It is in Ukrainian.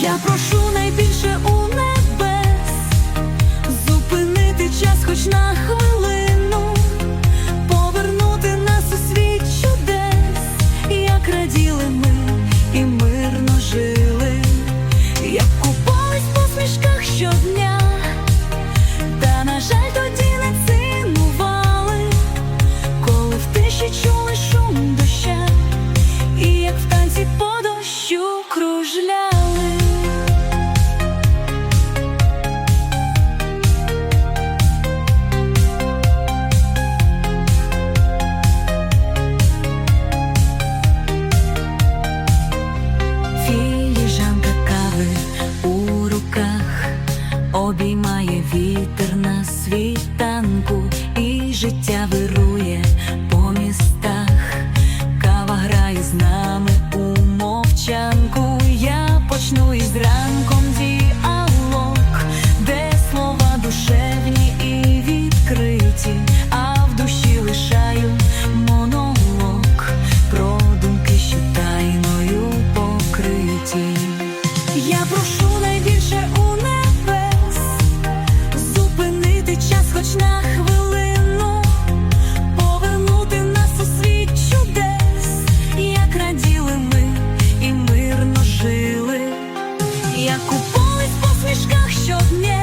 Я прошу найбільше у небес, зупинити час хоч на хвилину, повернути нас у світ чудес, як раділи ми і мирно жили, як купались по смішках щодня, обіймає вітер на світанку, і життя вирує по містах. Кава грає з нами у мовчанку. Я почну із ранком діалог, де слова душевні і відкриті, а в душі лишаю монолог про що тайною покриті. Я прошу як купались в посмішках щодня,